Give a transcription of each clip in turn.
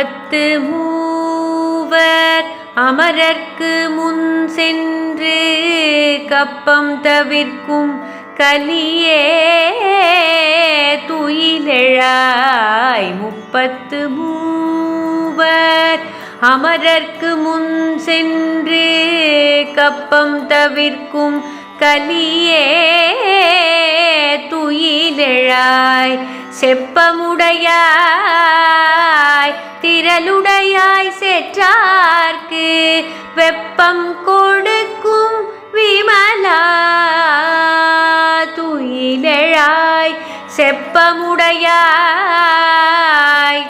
ஆபத்து மூவர் அமரர்க்கு முன் சென்று கப்பம் தவிர்க்கும் கலியே துயிலழாய். முப்பத்து மூவர் அமரர்க்கு முன் சென்று கப்பம் தவிர்க்கும் கலியே துயிலழாய். செப்பமுடையாய் திரளுடையாய் செற்றார்க்கு வெப்பம் கொடுக்கும் விமலா துயிலழாய் செப்பமுடையாய்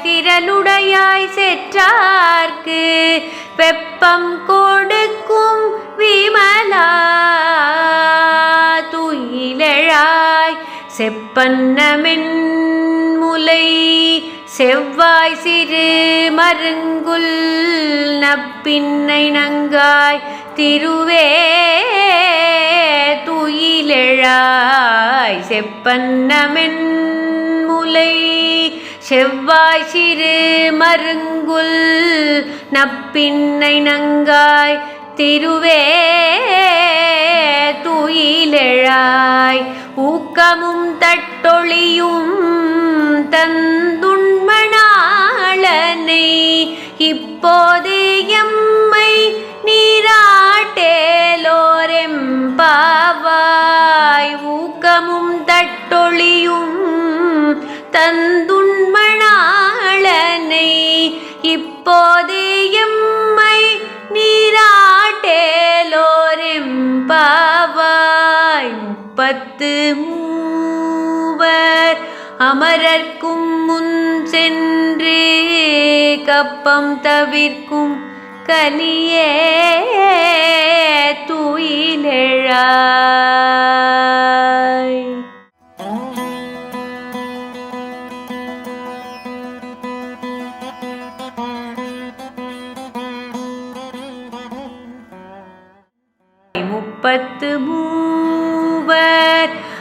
திரளுடையாய் செற்றார்க்கு வெப்பம் கொடுக்கும் விமலா துயிலெழாய் செப்பன்னமென் மூலை செவ்வாய் சிறு மருங்குல் நப்பின்னை நங்காய் திருவே துயிலெழாய் செப்பன்னமென் முலை செவ்வாய் சிறு மருங்குல் நப்பின்னை நங்காய் திருவே துயிலெழாய் ஊக்கமும் தட்டொழியும் தந்துண்மணாளனை இப்போதே எம்மை நீராட்டேலோரெம்பாவாய் ஊக்கமும் தட்டொழியும் தந்துண்மணாளனை இப்போதே எம்மை நீராட்டேலோரெம்பாவாய் முப்பத்து மூவர் அமரர்க்கும் முன் சென்று கப்பம் தவிர்க்கும் கலியே துயிலெழாய். முப்பத்து மூவர்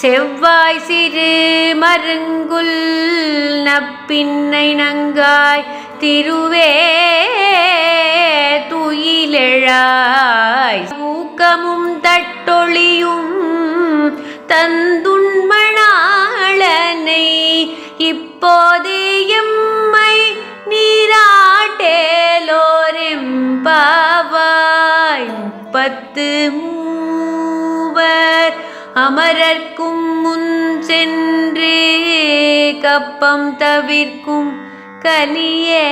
செவ்வாய் சிறு மருங்குல் நப்பின்னை நங்காய் திருவே துயிலெழாய். ஊக்கமும் தட்டொழியும் தந்துண்மணாளனை இப்போது அமரர்க்கும் முன் சென்று கப்பம் தவிர்க்கும் கலியே